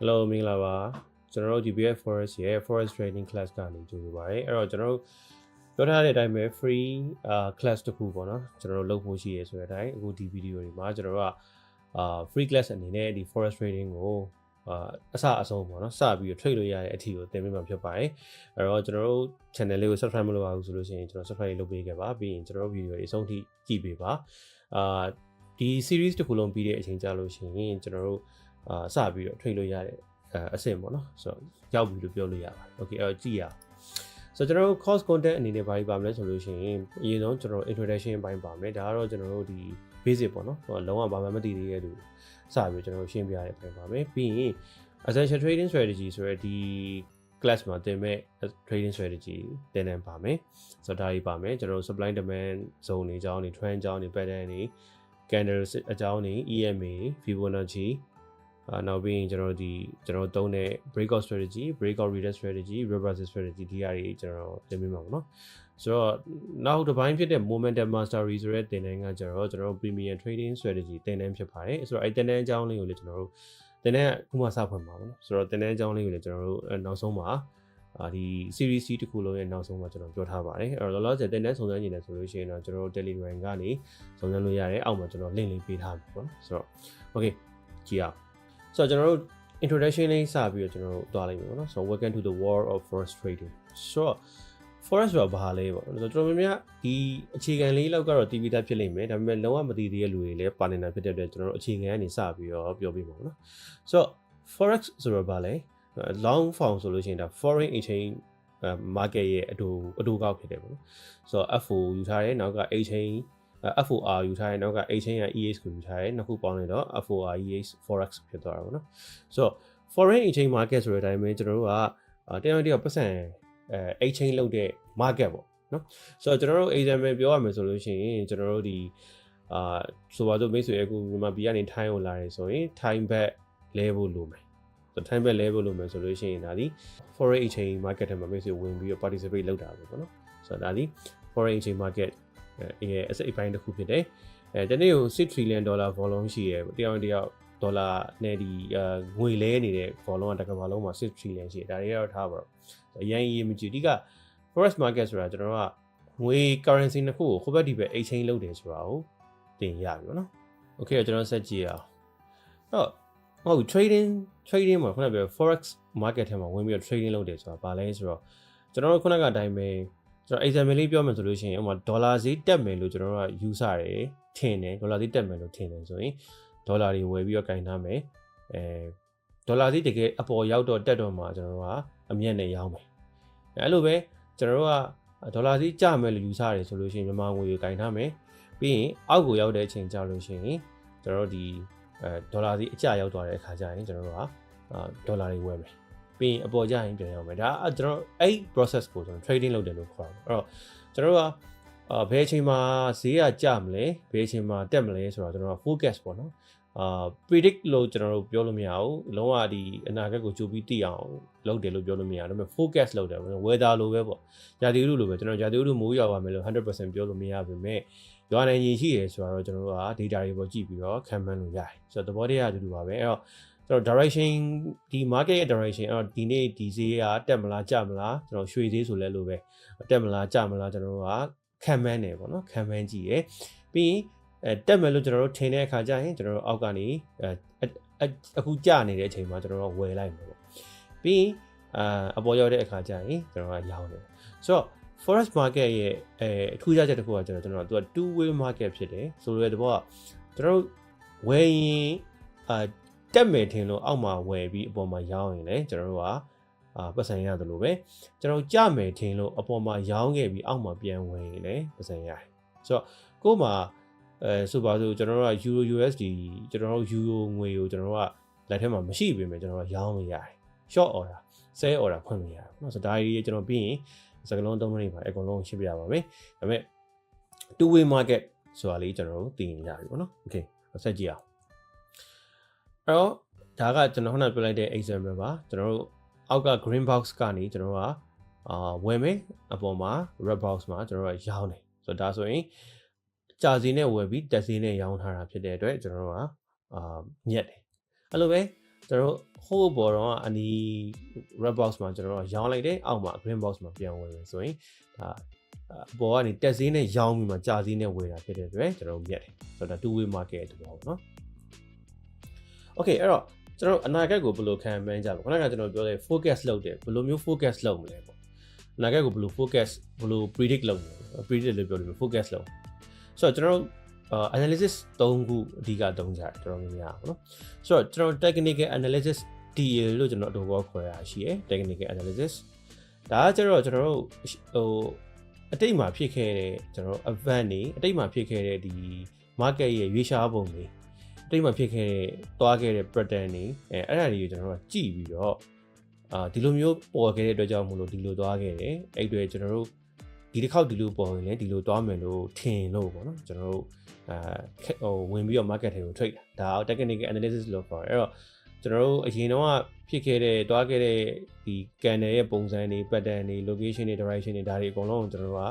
Hello မင်္ဂလာပါကျွန်တော်တို့ GPF Forest ရဲ့ Forest Training Class ကနေကြိုဆိုပါရစေအဲ့တော့ကျွန်တော်တို့ပြောထားတဲ့အတိုင်းပဲ free အာ class တစ်ခုပေါ့နော်ကျွန်တော်တို့လုပ်ဖို့ရှိရဆိုတဲ့အတိုင်းအခုဒီ video တွေမှာကျွန်တော်တို့ကအာ free class အနေနဲ့ဒီ forest trading ကိုအာအစအဆုံးပေါ့နော်စပြီးတော့ trade လို့ရတဲ့အထီကိုသင်ပေးမှာဖြစ်ပါတယ်အဲ့တော့ကျွန်တော်တို့ channel လေးကို subscribe မလုပ်ပါဘူးဆိုလို့ရှိရင်ကျွန်တော် subscribe လုပ်ပေးခဲ့ပါပြီးရင်ကျွန်တော်တို့ video တွေအဆုံးထိကြည့်ပေးပါအာဒီ series တစ်ခုလုံးပြီးတဲ့အချိန်ကြာလို့ရှိရင်ကျွန်တော်တို့ အာစပြီးတော့ trade လို့ရတဲ့အဲအဆင့်ပေါ့နော်ဆိုတော့ရောက်ပြီလို့ပြောလို့ရပါတယ်။ Okay အဲ့တော့ကြည့်ရအောင်။ဆိုတော့ကျွန်တော်တို့ course content အနေနဲ့ဘာကြီးပါမလဲဆိုလို့ရှိရင်အရင်ဆုံးကျွန်တော်တို့ introduction အပိုင်းပါမယ်။ဒါကတော့ကျွန်တော်တို့ဒီ basic ပေါ့နော်။ဟိုလုံးဝဘာမှမသိသေးတဲ့သူစပြီးကျွန်တော်တို့ရှင်းပြရတဲ့အပိုင်းပါမယ်။ပြီးရင် essential trading strategy ဆိုရယ်ဒီ class မှာသင်မဲ့ trading strategy သင်တန်းပါမယ်။ဆိုတော့ဒါကြီးပါမယ်။ကျွန်တော်တို့ supply demand zone တွေအကြောင်းတွေ trend အကြောင်းတွေ pattern တွေ candle အကြောင်းတွေ EMA Fibonacci အာနောက်ပြီးရင်ကျွန်တော်တို့ဒီကျွန်တော်တို့သုံးတဲ့ breakout strategy breakout retest strategy reversal strategy ဒီအရာတွေကျွန်တော်သင်ပေးမှာပေါ့နော်ဆိုတော့နောက်တစ်ပိုင်းဖြစ်တဲ့ momentum mastery ဆိုတဲ့သင်တန်းကကျတော့ကျွန်တော်တို့ premium trading strategy သင်တန်းဖြစ်ပါတယ်ဆိုတော့အဲ့သင်တန်းအကြောင်းလေးကိုလည်းကျွန်တော်တို့သင်တန်းအခုမှစဖွင့်ပါပေါ့နော်ဆိုတော့သင်တန်းအကြောင်းလေးကိုလည်းကျွန်တော်တို့နောက်ဆုံးမှာအာဒီ series C တစ်ခုလုံးရဲ့နောက်ဆုံးမှာကျွန်တော်ပြောထားပါတယ်အဲ့တော့လောလောဆယ်တင်တန်းစုံစမ်းနေတယ်ဆိုလို့ရှိရင်တော့ကျွန်တော်တို့ Telegram ကနေစုံစမ်းလို့ရတယ်အောက်မှာကျွန်တော် link လေးပေးထားပြီပေါ့နော်ဆိုတော့ okay ကြည့်အောင် ဆိုတော့ကျွန်တော်တို့ introduction လေးစပြီးတော့ကျွန်တော်တို့သွားလိုက်ပြီပေါ့နော်ဆိုတော့ welcome to the world of forest trading ဆိုတော့ forest ဆိုတာဘာလဲပေါ့ဆိုတော့ကျွန်တော်များဒီအခြေခံလေးလောက်ကတော့တီးပြီးသားဖြစ်လိမ့်မယ်ဒါပေမဲ့လုံးဝမသိသေးတဲ့လူတွေလည်းပါနေတာဖြစ်တဲ့အတွက်ကျွန်တော်တို့အခြေခံကနေစပြီးတော့ပြောပြပါမယ်နော်ဆိုတော့ forex ဆိုတော့ဘာလဲ long form ဆိုလို့ရှိရင်ဒါ foreign exchange market ရဲ့အတူအတူကောက်ဖြစ်တယ်ပေါ့နော်ဆိုတော့ FO ယူထားတယ်နောက်က exchange FOR ယူထားတယ်နောက်က exchange က EH ကိုယူထားတယ်နှစ်ခုပေါင်းလိုက်တော့ FOR EH forex ဖြစ်သွားတာပေါ့နော်ဆိုတော့ foreign exchange market ဆိုတဲ့အတိုင်းပဲကျွန်တော်တို့ကတယောက်တယောက်ပတ်စံအဲ exchange လုပ်တဲ့ market ပေါ့နော်ဆိုတော့ကျွန်တော်တို့ example ပြောရမယ်ဆိုလို့ရှိရင်ကျွန်တော်တို့ဒီအာဆိုပါတော့မိတ်ဆွေအခုမြန်မာပြည်ကနေထိုင်းကိုလာတယ်ဆိုရင်ထိုင်းဘက်လဲဖို့လိုမယ်ဆိုတော့ time back level လို့မယ်ဆိုလို့ရှိရင်ဒါဒီ foreign exchange market ထဲမှာမိတ်ဆွေဝင်ပြီးတော့ participate လုပ်တာပဲပေါ့နော်ဆိုတော့ဒါဒီ foreign exchange market ရဲ့ အစိတ်အပိုင်းတစ်ခုဖြစ်တယ်အဲတနေ့ကို6 trillion dollar volume ရှိရဲတယောက်တယောက်ဒေါ်လာနဲ့ဒီငွေလဲနေတဲ့ volume ကတကမ္ဘာလုံးမှာ6 trillion ရှိတယ်ဒါတွေကတော့ထားပါတော့အရင်ရေးမကြည့်ဒီက forex market ဆိုတာကျွန်တော်တို့ကငွေ currency နှစ်ခုကိုဟိုဘက်ဒီဘက် exchange လုပ်တယ်ဆိုတာကိုသင်ရပြီပေါ့နော် okay ကျွန်တော်ဆက်ကြည့်အောင်တော့ဟုတ် trading trading မှာခုနကပြော forex market ထဲမှာဝင်ပြီးတော့ trading လုပ်တယ်ဆိုတာဘာလဲဆိုတော့ကျွန်တော်တို့ခုနကအတိုင်းပဲ ကျွန်တော် example လေးပြောမယ်ဆိုလို့ရှိရင်ဥပမာဒေါ်လာဈေးတက်မယ်လို့ကျွန်တော်တို့ကယူဆတယ်ထင်တယ်ဒေါ်လာဈေးတက်မယ်လို့ထင်တယ်ဆိုရင်ဒေါ်လာတွေဝယ်ပြီးတော့ကင်ထားမယ်အဲဒေါ်လာဈေးတကယ်အပေါ်ရောက်တော့တက်တော့မှကျွန်တော်တို့ကအမြတ်နဲ့ရောင်းမယ်အဲလိုပဲကျွန်တော်တို့ကဒေါ်လာဈေးကျမယ်လို့ယူဆတယ်ဆိုလို့ရှိရင်မြန်မာငွေကိုကင်ထားမယ်ပြီးရင်အောက်ကိုရောက်တဲ့အချိန်ကျလို့ရှိရင်ကျွန်တော်တို့ဒီအဲဒေါ်လာဈေးအကျရောက်သွားတဲ့အခါကျရင်ကျွန်တော်တို့ကဒေါ်လာတွေဝယ်မယ် ပြီးရင်အပေါ်ကျရင်ပြန်ရောက်မယ်ဒါကျွန်တော်အဲ့ process ကိုကျွန်တော် trading လုပ်တယ်လို့ခေါ်တာအဲ့တော့ကျွန်တော်တို့ကအာဘယ်အချိန်မှာဈေးကကျမလဲဘယ်အချိန်မှာတက်မလဲဆိုတော့ကျွန်တော်က focus ပေါ့နော်အာ predict လို့ကျွန်တော်တို့ပြောလို့မရဘူးလုံးဝဒီအနာဂတ်ကိုကြိုပြီးသိအောင်လုပ်တယ်လို့ပြောလို့မရဘူးဒါပေမဲ့ focus လုပ်တယ် weather လိုပဲပေါ့ရာသီဥတုလိုပဲကျွန်တော်ရာသီဥတုမိုးရွာပါမယ်လို့100%ပြောလို့မရပါဘူးမဲ့ရွာနိုင်ရင်ရှိတယ်ဆိုတော့ကျွန်တော်တို့က data တွေပေါ်ကြည့်ပြီးတော့ခံမှန်းလို့ရတယ်ဆိုတော့သဘောတရားအတူတူပါပဲအဲ့တော့ ကျွန်တော် direction ဒီ market ရဲ့ direction အဲ့တော့ဒီနေ့ဒီဈေးကတက်မလားကျမလားကျွန်တော်ရွှေဈေးဆိုလဲလို့ပဲတက်မလားကျမလားကျွန်တော်တို့ကခံမှန်းတယ်ပေါ့နော်ခံမှန်းကြည့်ရယ်ပြီးရင်အဲတက်မယ်လို့ကျွန်တော်တို့ထင်တဲ့အခါကျရင်ကျွန်တော်တို့အောက်ကနေအဲအခုကျနေတဲ့အချိန်မှာကျွန်တော်တို့ဝယ်လိုက်မယ်ပေါ့ပြီးရင်အာအပေါ်ရောက်တဲ့အခါကျရင်ကျွန်တော်ကရောင်းတယ်ဆိုတော့ forex market ရဲ့အဲအထူးခြားချက်တစ်ခုကကျွန်တော်ကျွန်တော်သူက two way market ဖြစ်တယ်ဆိုလိုတဲ့တဘောကကျွန်တော်ဝယ်ရင်အာ တက်မယ်ထင်လို့အောက်မှာဝယ်ပြီးအပေါ်မှာရောင်းရင်လည်းကျွန်တော်တို့ကအာပတ်စံရတယ်လို့ပဲကျွန်တော်ကြမယ်ထင်လို့အပေါ်မှာရောင်းခဲ့ပြီးအောက်မှာပြန်ဝယ်ရင်လည်းပတ်စံရတယ်ဆိုတော့ကို့မှာအဲဆိုပါစို့ကျွန်တော်တို့က Euro USD ကျွန်တော်တို့ Euro ငွေကိုကျွန်တော်တို့ကလက်ထဲမှာမရှိပေမဲ့ကျွန်တော်တို့ရောင်းလို့ရတယ် short order sell order ဖွင့်လို့ရတယ်เนาะဆိုတော့ဒါကြီးကျွန်တော်ပြီးရင်စကလုံးသုံးမိနစ်ပါအကုန်လုံးရှင်းပြရပါမယ်ဒါပေမဲ့ two way market ဆိုတာလေးကျွန်တော်တို့သိနေရပြီပေါ့နော် okay ဆက်ကြည့်အောင် အဲ့တော့ဒါကကျွန်တော်ခုနပြောလိုက်တဲ့ example ပါကျွန်တော်တို့အောက်က green box ကနေကျွန်တော်တို့ကအာဝယ်မယ်အပေါ်မှာ red box မှာကျွန်တော်တို့ကရောင်းတယ်ဆိုတော့ဒါဆိုရင်ကြာစီနဲ့ဝယ်ပြီးတက်စီနဲ့ရောင်းထားတာဖြစ်တဲ့အတွက်ကျွန်တော်တို့ကအာမြက်တယ်အဲ့လိုပဲ ကျွန်တော်တို့ whole ဘော်တော့အနီ red box မှာကျွန်တော်တို့ရောင်းလိုက်တယ်အောက်မှာ green box မှာပြန်ဝင်မယ်ဆိုရင်ဒါအပေါ်ကနေတက်ဈေးနဲ့ရောင်းပြီးမှကြာဈေးနဲ့ဝယ်တာဖြစ်တဲ့အတွက်ကျွန်တော်တို့မြတ်တယ်ဆိုတော့ဒါ two way market တူပါဘူးเนาะ okay အဲ့တော့ကျွန်တော်တို့အနာဂတ်ကိုဘယ်လိုခံမှန်းကြလဲခုနကကျွန်တော်ပြောတဲ့ focus လုပ်တယ်ဘယ်လိုမျိုး focus လုပ်မလဲပေါ့အနာဂတ်ကိုဘယ်လို focus ဘယ်လို predict လုပ်မလဲ predict လို့ပြောလို့ focus လုပ်ဆိုတော့ကျွန်တော်တို့ uh, analysis ၃ခုအဓိကသုံးကြတယ်တော်တော်များများပေါ့နော်ဆိုတော့ကျွန်တော် technical analysis DL လို့ကျွန်တော်အတူဘောခေါ်ရရှိရယ် technical analysis ဒါကကျတော့ကျွန်တော်တို့ဟိုအတိတ်မှာဖြစ်ခဲ့တဲ့ကျွန်တော် event တွေအတိတ်မှာဖြစ်ခဲ့တဲ့ဒီ market ရဲ့ရွေးရှားပုံတွေအ တိတ်မှာဖြစ်ခဲ့တဲ့တွားခဲ့တဲ့ pattern တွေအဲအဲ့ဒါတွေကိုကျွန်တော်တို့ကြည့်ပြီးတော့အာဒီလိုမျိုးပေါ်ခဲ့တဲ့အတွက်ကြောင့်မလို့ဒီလိုတွားခဲ့တယ်အဲ့တွေကျွန်တော်တို့ဒီတစ်ခေါက်ဒီလိုပေါ်ရင်လည်းဒီလိုတွားမယ်လို့ထင်လို့ပေါ့နော်ကျွန်တော်တို့အာဟိုဝင်ပြီးတော့ market တွေကို trade တာဒါ technical analysis လို့ခေါ်တယ်အဲ့တော့ကျွန်တော်တို့အရင်တော့ဖြစ်ခဲ့တဲ့တွားခဲ့တဲ့ဒီ candle ရဲ့ပုံစံတွေ pattern တွေ location တွေ direction တွေဒါတွေအကုန်လုံးကျွန်တော်တို့က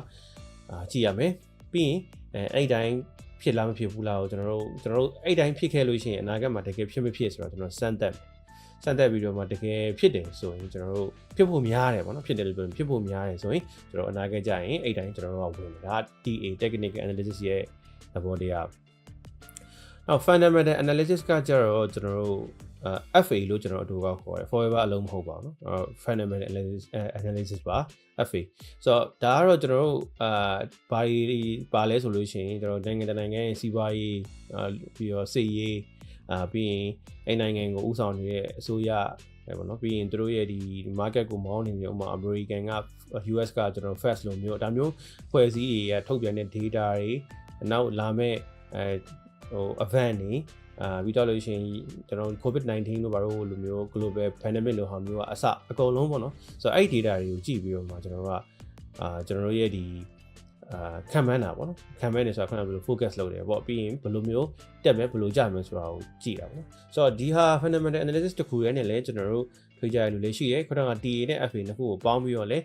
အာကြည့်ရမယ်ပြီးရင်အဲအဲ့တိုင်း ဖြစ်လားမဖြစ်ဘူးလားကိုကျွန်တော်တို့ကျွန်တော်တို့အဲ့တိုင်းဖြစ်ခဲ့လို့ရှိရင်အနာဂတ်မှာတကယ်ဖြစ်မဖြစ်ဆိုတော့ကျွန်တော်စမ်းသပ်စမ်းသပ်ပြီးတော့မှတကယ်ဖြစ်တယ်ဆိုရင်ကျွန်တော်တို့ဖြစ်ဖို့များတယ်ပေါ့နော်ဖြစ်တယ်လို့ပြောရင်ဖြစ်ဖို့များတယ်ဆိုရင်ကျွန်တော်အနာဂတ်ကြရင်အဲ့တိုင်းကျွန်တော်တို့ကဝင်တယ်ဒါ TA technical analysis ရဲ့သဘောတရားနောက် fundamental analysis ကကြတော့ကျွန်တော်တို့ FA လို့ကျွန်တော်အတူကခေါ်တယ် forever အလုံးမဟုတ်ပါဘူးเนาะ fundamental analysis analysis ပါ FA ဆိုတော့ဒါကတော့ကျွန်တော်တို့အာဘာပါလဲဆိုလို့ရှိရင်ကျွန်တော်နိုင်ငံတကာနိုင်ငံရဲ့စီးပွားရေးပြီးတော့စစ်ရေးအာပြီးရင်အဲ့နိုင်ငံကိုဥဆောင်နေတဲ့အစိုးရပဲပေါ့နော်ပြီးရင်တို့ရဲ့ဒီ market ကိုမောင်းနေတယ်ဥပမာ American က US ကကျွန်တော် fast လိုမျိုးဒါမျိုးဖွဲ့စည်းရေးရထုတ်ပြန်တဲ့ data တွေနောက်လာမဲ့အဲဟို event တွေ အာပြီးတော့လို့ရှိရင်ကျွန်တော် COVID-19 လို့ဘာလို့လိုမျိုး global pandemic လို့ဟာမျိုးကအစအကုန်လုံးပေါ့နော်ဆိုတော့အဲ့ဒီ data တွေကိုကြည့်ပြီးတော့မှကျွန်တော်တို့ကအာကျွန်တော်တို့ရဲ့ဒီအာခံမှန်းတာပေါ့နော်ခံမှန်းနေဆိုတာခုနကဘယ်လို focus လုပ်တယ်ပေါ့ပြီးရင်ဘယ်လိုမျိုးတက်မယ်ဘယ်လိုကြမယ်ဆိုတာကိုကြည့်တာပေါ့နော်ဆိုတော့ဒီဟာ fundamental analysis တစ်ခုရဲနဲ့လည်းကျွန်တော်တို့ထွေးကြရလူလေးရှိတယ်ခုနက TA နဲ့ FA နှစ်ခုကိုပေါင်းပြီးတော့လည်း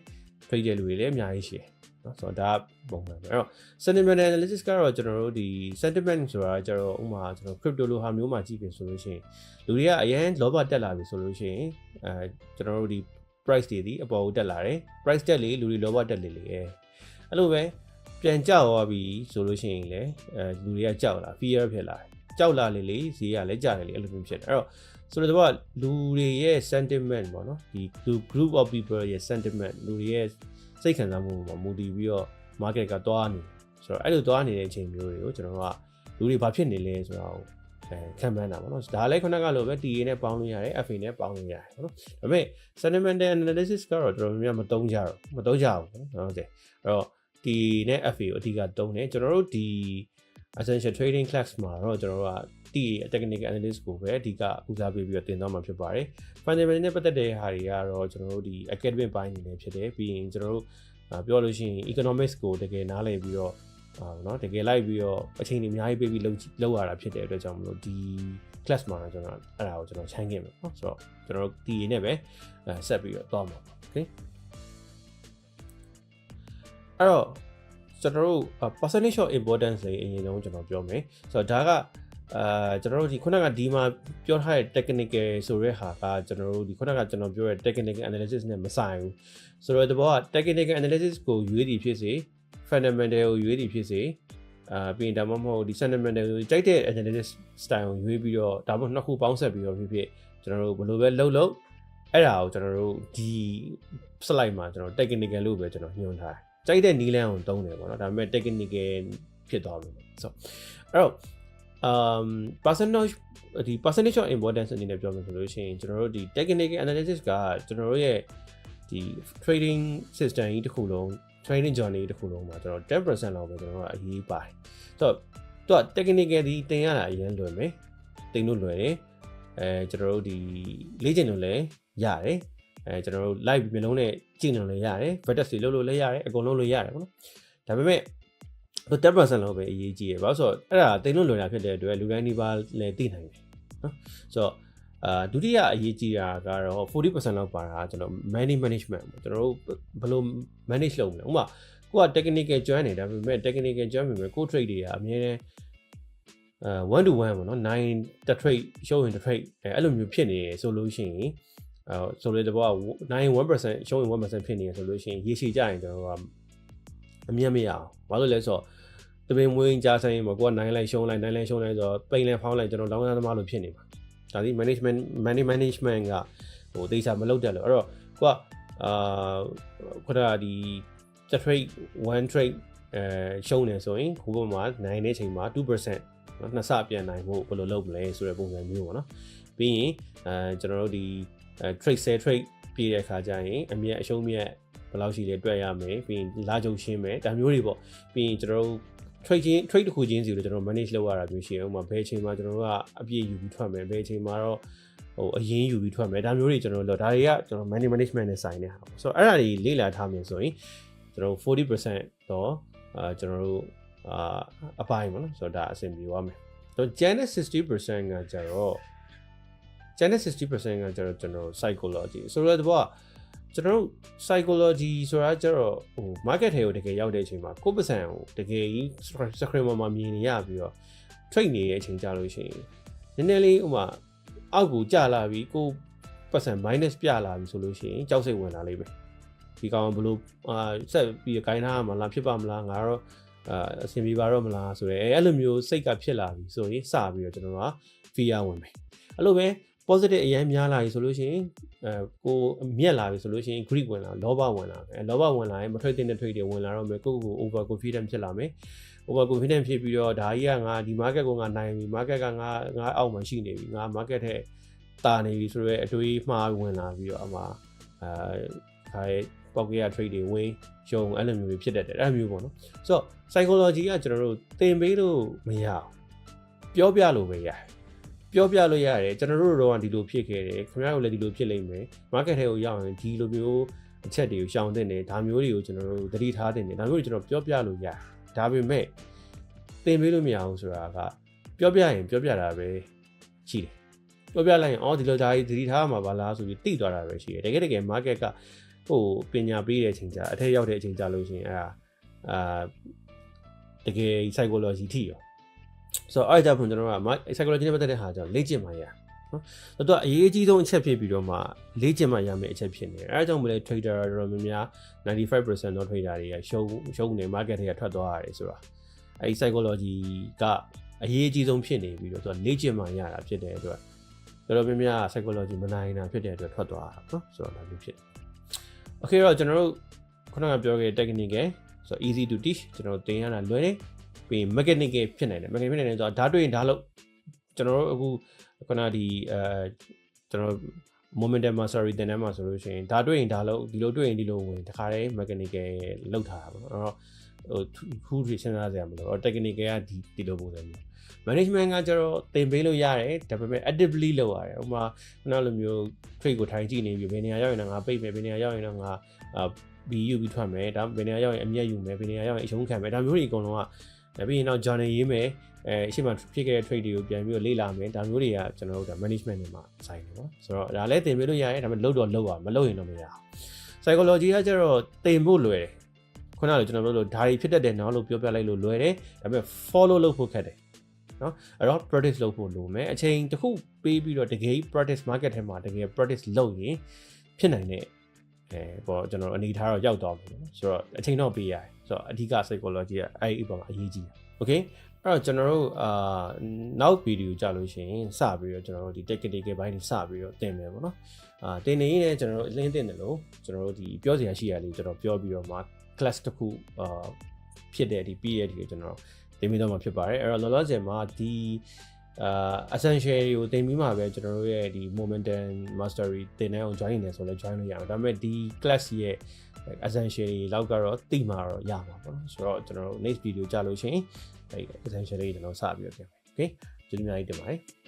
ထွေးကြလူတွေလည်းအများကြီးရှိတယ် နော်ဆိုတော့ဒါပုံမှန်ပဲအဲ့တော့ sentiment analysis ကတော့ကျွန်တော်တို့ဒီ sentiment ဆိုတာကျတော့ဥမာကျွန်တော် crypto လိုဟာမျိုးမှာကြည့်ပြီဆိုလို့ရှိရင်လူတွေကအရင်လောဘတက်လာပြီဆိုလို့ရှိရင်အဲကျွန်တော်တို့ဒီ price တွေဒီအပေါ်ကိုတက်လာတယ် price တက်လေလူတွေလောဘတက်လေလေအဲအဲ့လိုပဲပြန်ကြောက်သွားပြီဆိုလို့ရှိရင်လေအဲလူတွေကကြောက်လာ fear ဖြစ်လာတယ်ကြောက်လာလေလေဈေးကလည်းကျတယ်လေအဲ့လိုမျိုးဖြစ်တယ်အဲ့တော့ဆိုတော့လူတွေရဲ့ sentiment ပေါ့နော်ဒီ group of people ရဲ့ sentiment လူတွေရဲ့ စိတ်ခံစားမှုပေါ်မူတည်ပြီးတော့ market ကတွားနေဆိုတော့အဲ့လိုတွားနေတဲ့အချိန်မျိုးတွေကိုကျွန်တော်တို့ကလူတွေဘာဖြစ်နေလဲဆိုတာကိုအဲခံမှန်းတာပေါ့နော်ဒါလည်းခုနကလိုပဲ TA နဲ့ပေါင်းလို့ရတယ် FA နဲ့ပေါင်းလို့ရတယ်ပေါ့နော်ဒါပေမဲ့ sentimental analysis ကတော့တော်တော်များများမသုံးကြတော့မသုံးကြဘူးပေါ့နော်ဟုတ်တယ်အဲ့တော့ TA နဲ့ FA ကိုအဓိကသုံးတယ်ကျွန်တော်တို့ဒီ essential trading class မှာတော့ကျွန်တော်တို့က TA technical analysis ကိုပဲအဓိကဦးစားပေးပြီးတော့တင်သွားမှာဖြစ်ပါတယ် fundamental နဲ့ပတ်သက်တဲ့ဟာတွေကတော့ကျွန်တော်တို့ဒီ academic ဘိုင်းနေနေဖြစ်တယ်ပြီးရင်ကျွန်တော်တို့ပြောလို့ရှိရင် economics ကိုတကယ်နားလည်ပြီးတော့အာเนาะတကယ်လိုက်ပြီးတော့အချိန်ကြီးအများကြီးပေးပြီးလုပ်လုပ်ရတာဖြစ်တဲ့အတွက်ကြောင့်မလို့ဒီ class မှာတော့ကျွန်တော်အဲ့ဒါကိုကျွန်တော်ခြိုင်းခဲ့မယ်เนาะဆိုတော့ကျွန်တော်တို့ TA နဲ့ပဲဆက်ပြီးတော့သွားမှာပါ okay အဲ့တော့ကျွန်တော်တို့ percentage of importance လေးအရင်ဆုံးကျွန်တော်ပြောမယ်ဆိုတော့ဒါက အာကျွန်တော်တို့ဒီခုနကဒီမှာပြောထားတဲ့ technical ဆိုတဲ့ဟာကကျွန်တော်တို့ဒီခုနကကျွန်တော်ပြောတဲ့ technical analysis နဲ့မဆိုင်ဘူးဆိုတော့ဒီဘောက technical analysis ကိုရွေးတည်ဖြစ်စေ fundamental ကိုရွေးတည်ဖြစ်စေအာပြီးရင်ဒါမှမဟုတ်ဒီ fundamental ကိုကြိုက်တဲ့ analysis style ကိုရွေးပြီးတော့ဒါမှမဟုတ်နှစ်ခုပေါင်းဆက်ပြီးတော့ဖြစ်ဖြစ်ကျွန်တော်တို့ဘယ်လိုပဲလှုပ်လှုပ်အဲ့ဒါကိုကျွန်တော်တို့ဒီ slide မှာကျွန်တော် technical လို့ပဲကျွန်တော်ညွှန်ထားတယ်ကြိုက်တဲ့နီးလန်းကိုသုံးတယ်ပေါ့နော်ဒါပေမဲ့ technical ဖြစ်သွားလို့ဆိုအဲ့တော့ um percentage ဒီ percentage of importance အနေနဲ့ပြောမယ်ဆိုလို့ရှိရင်ကျွန်တော်တို့ဒီ technical analysis ကကျွန်တော်တို့ရဲ့ဒီ trading system ကြီးတစ်ခုလုံး trading journey တစ်ခုလုံးမှာကျွန်တော်10%လောက်ပဲကျွန်တော်တို့အရေးပါတယ်ဆိုတော့သူက technical ဒီတင်ရတာအရင်လွယ်မယ်တင်လို့လွယ်တယ်အဲကျွန်တော်တို့ဒီလေ့ကျင့်လို့လည်းရတယ်အဲကျွန်တော်တို့ live မျိုးလုံးနဲ့ကြည့်နေလို့လည်းရတယ် vertex တွေလုပ်လို့လည်းရတယ်အကုန်လုံးလို့ရတယ်ပေါ့နော်ဒါပေမဲ့သူ 10%လောက်ပဲအရေးကြီးရယ်ဘာလို့ဆိုတော့အဲ့ဒါတင်လို့လွယ်တာဖြစ်တဲ့အတွက်လူတိုင်းဒီပါလည်းသိနိုင်တယ်နော်ဆိုတော့အာဒုတိယအရေးကြီးတာကတော့40%လောက်ပါတာကျွန်တော် money management ပေါ့ကျွန်တော်တို့ဘယ်လို manage လုပ်မလဲဥပမာကိုက technical join နေဒါပေမဲ့ technical join ပေမဲ့ကို trade တွေကအများနဲ့အဲ1 to 1ပေါ့နော်9တစ် trade ရှုံးရင်တစ် trade အဲအဲ့လိုမျိုးဖြစ်နေရဆိုလို့ရှိရင်အဲဆိုလေတဘောက91%ရှုံးရင်1%ဖြစ်နေရဆိုလို့ရှိရင်ရေရှည်ကြရင်ကျွန်တော်ကအမြတ်မရအောင်ဘာလို့လဲဆိုတော့ တပင်မွေးကြားဆိုင်ရင်ပေါ့ကိုက9လိုက်ရှုံးလိုက်9လိုက်ရှုံးလိုက်ဆိုတော့ပိန်လဲဖောင်းလိုက်ကျွန်တော်လောင်းရသမားလို့ဖြစ်နေမှာဒါဒီ management money management ကဟိုတေချာမလုပ်တတ်လို့အဲ့တော့ကိုကအာခုနကဒီ trade one trade အဲရှုံးနေဆိုရင်ခုပေါ်မှာနိုင်တဲ့ချိန်မှာ2%နော်နှစ်ဆပြန်နိုင်ဖို့ဘယ်လိုလုပ်မလဲဆိုတဲ့ပုံစံမျိုးပေါ့နော်ပြီးရင်အဲကျွန်တော်တို့ဒီအဲ trade sell trade ပြည့်တဲ့အခါကျရင်အမြတ်အရှုံးမြတ်ဘယ်လောက်ရှိလဲတွက်ရမယ်ပြီးရင်လာကြုံရှင်းမယ်ဒါမျိုးတွေပေါ့ပြီးရင်ကျွန်တော်တို့ trade ချင်း trade တစ်ခုချင်းစီကိုကျွန်တော် manage လုပ်ရတာမျိုးရှိအောင်မှာဘယ်အချိန်မှာကျွန်တော်တို့ကအပြည့်ယူပြီးထွက်မယ်ဘယ်အချိန်မှာတော့ဟိုအရင်ယူပြီးထွက်မယ်ဒါမျိုးတွေကျွန်တော်တို့ဒါတွေကကျွန်တော် money management နဲ့ဆိုင်နေတာပေါ့ဆိုတော့အဲ့ဒါတွေလေ့လာထားမယ်ဆိုရင်ကျွန်တော်40%တော့အာကျွန်တော်တို့အာအပိုင်းပေါ့နော်ဆိုတော့ဒါအဆင်ပြေသွားမယ်ဆိုတော့ Janet 60%ကကျတော့ Janet 60%ကကျတော့ကျွန်တော် psychology ဆိုတော့ဒီဘောက ကျွန်တော်တို့ psychology ဆိုတာကျတော့ဟို market ထဲကိုတကယ်ရောက်တဲ့အချိန်မှာကိုယ့်ပတ်စံကိုတကယ်ကြီး screen မှာမြင်နေရပြီးတော့ trade နေတဲ့အချိန်ကြာလို့ရှိရင်နည်းနည်းလေးဥမာအောက်ကိုကျလာပြီးကိုယ့်ပတ်စံ minus ပြလာပြီဆိုလို့ရှိရင်ကြောက်စိတ်ဝင်လာလိမ့်မယ်ဒီကောင်ဘလို့အာဆက်ပြီးခိုင်းထားမှာလားဖြစ်ပါမလားငါတော့အာအဆင်ပြေပါတော့မလားဆိုတော့အဲအဲ့လိုမျိုးစိတ်ကဖြစ်လာပြီဆိုရင်စပြီးတော့ကျွန်တော်က fear ဝင်မယ်အဲ့လိုပဲ positive အရင်များလာပြီဆိုလို့ရှိရင်အဲကိုမြက်လာပြီဆိုလို့ရှိရင် greed ဝင်လာလောဘဝင်လာမယ်လောဘဝင်လာရင်မထွက်တဲ့ trade တွေဝင်လာတော့မယ်ကိုယ့်ကို over confident ဖြစ်လာမယ် over confident ဖြစ်ပြီးတော့ဒါကြီးကငါဒီ market ကိုငါနိုင်ပြီ market ကငါငါအောက်မှာရှိနေပြီငါ market ထဲတာနေပြီဆိုတော့အတွေးမှားဝင်လာပြီးတော့အမှအဲခါရဲ့ပေါက်ကရ trade တွေဝင်ရှုံအဲ့လိုမျိုးတွေဖြစ်တတ်တယ်အဲ့လိုမျိုးပေါ့နော်ဆိုတော့ psychology ကကျွန်တော်တို့သင်ပေးလို့မရအောင်ပြောပြလို့ပဲရတယ် ပြောပြလို့ရတယ်ကျွန်တော်တို့တော့ဒီလိုဖြစ်ခဲ့တယ်ခင်ဗျားတို့လည်းဒီလိုဖြစ်လိမ့်မယ် market ထဲကိုရောက်ရင်ဒီလိုမျိုးအချက်တွေကိုရှောင်တင်တယ်ဒါမျိုးတွေကိုကျွန်တော်တို့သတိထားတင်တယ်ဒါမျိုးတွေကျွန်တော်ပြောပြလို့ရတယ်ဒါပေမဲ့သင်ပေးလို့မရဘူးဆိုတာကပြောပြရင်ပြောပြတာပဲရှိတယ်ပြောပြလိုက်ရင်အော်ဒီလိုဒါကြီးသတိထားမှာပါလားဆိုပြီးတိသွားတာပဲရှိတယ်တကယ်တကယ် market ကဟိုပညာပေးတဲ့အချိန်ကြာအထက်ရောက်တဲ့အချိန်ကြာလို့ရှိရင်အဲ့ဒါအာတကယ် psychology ထိရော ဆိုတော့အဲ့ဒါကြောင့်ကျွန်တော်က psychology နဲ့ပတ်သက်တဲ့ဟာကြောင့်လေ့ကျင့်မှရနော်တော့အရေးအကြီးဆုံးအချက်ဖြစ်ပြီးတော့မှလေ့ကျင့်မှရမယ့်အချက်ဖြစ်နေတယ်အဲဒါကြောင့်မလဲ trader တော်တော်များများ95%တော့ trader တွေကရှုံးရှုံးနေ market တွေကထွက်သွားရတယ်ဆိုတာအဲဒီ psychology ကအရေးအကြီးဆုံးဖြစ်နေပြီးတော့သူကလေ့ကျင့်မှရတာဖြစ်တဲ့အတွက်တော်တော်များများ psychology မနိုင်တာဖြစ်တဲ့အတွက်ထွက်သွားတာနော်ဆိုတော့ဒါမျိုးဖြစ်တယ် okay တော့ကျွန်တော်တို့ခုနကပြောခဲ့ technique ဆိုတော့ easy to teach ကျွန်တော်သင်ရတာလွယ်တယ် ပြီး mechanical ဖြစ်နိုင်တယ် mechanical ဖြစ်နိုင်တယ်ဆိုတော့ဓာတ်တွေ့ရင်ဓာတ်လို့ကျွန်တော်တို့အခုခုနဒီအဲကျွန်တော် momentum mastery သင်တန်းမှာဆိုလို့ရှိရင်ဓာတ်တွေ့ရင်ဓာတ်လို့ဒီလိုတွေ့ရင်ဒီလိုဝင်တခါတည်း mechanical လောက်ထားတာပေါ့နော်အဲ့တော့ဟိုထူးထူးစဉ်းစားစရာမလိုတော့ technical ကဒီဒီလိုပုံစံမျိုး management ကကျတော့သင်ပေးလို့ရတယ်ဒါပေမဲ့ actively လုပ်ရတယ်ဥပမာခုနလိုမျိုး trade ကိုထိုင်ကြည့်နေပြီဘယ်နေရာရောက်ရင်တော့ငါပိတ်မယ်ဘယ်နေရာရောက်ရင်တော့ငါအာဘီယူပြီးထွက်မယ်ဒါဘယ်နေရာရောက်ရင်အမျက်ယူမယ်ဘယ်နေရာရောက်ရင်အရှုံးခံမယ်ဒါမျိုးတွေအကုန်လုံးက ပြီးရင်တော့ journal ရေးမယ်အဲအရှိမဖြစ်ခဲ့တဲ့ trade တွေကိုပြန်ပြီးတော့လေ့လာမယ်ဒါမျိုးတွေကကျွန်တော်တို့က management တွေမှာဆိုင်တယ်ပေါ့ဆိုတော့ဒါလည်းသင်ပေးလို့ရတယ်ဒါပေမဲ့လုပ်တော့လုပ်ရမလုပ်ရင်တော့မရအောင် psychology ကကျတော့သင်ဖို့လွယ်တယ်ခုနကကျွန်တော်တို့လို့ဓာရီဖြစ်တတ်တယ်နော်လို့ပြောပြလိုက်လို့လွယ်တယ်ဒါပေမဲ့ follow လုပ်ဖို့ခက်တယ်နော်အဲ့တော့ practice လုပ်ဖို့လိုမယ်အချိန်တစ်ခုပေးပြီးတော့တကယ် practice market ထဲမှာတကယ် practice လုပ်ရင်ဖြစ်နိုင်တဲ့ အဲပေါ့ကျွန်တော်အနေထားတော့ရောက်သွားပြီနော်ဆိုတော့အချိန်တော့ပေးရတယ်ဆိုတော့အဓိက psychology ကအဲ့ဒီအပေါ်မှာအရေးကြီးတယ် okay အဲ့တော့ကျွန်တော်တို့အာနောက်ဗီဒီယိုကြလို့ရှိရင်စပြီးတော့ကျွန်တော်တို့ဒီ technical ဘိုင်းတွေစပြီးတော့သင်မယ်ပေါ့နော်အာသင်နေရင်လည်းကျွန်တော်တို့အလင်းသင်တယ်လို့ကျွန်တော်တို့ဒီပြောစရာရှိရလေးကျွန်တော်ပြောပြီးတော့မှ class တစ်ခုအာဖြစ်တဲ့ဒီ period ကိုကျွန်တော်သင်ပြီးတော့မှဖြစ်ပါတယ်အဲ့တော့လောလောဆယ်မှာဒီ အာ essential တွေကိုသင်ပြီးမှပဲကျွန်တော်တို့ရဲ့ဒီ momentum mastery သင်တဲ့အောင် join နေဆိုလဲ join လို့ရအောင်ဒါပေမဲ့ဒီ class ရဲ့ essential တွေလောက်ကတော့သိမှာတော့ရမှာပေါ့နော်ဆိုတော့ကျွန်တော်တို့ next video ကြာလို့ရှိရင်အဲ essential တွေကျွန်တော်စပြီးတော့ပြန်မယ် okay ကျေးဇူးများကြီးတင်ပါတယ်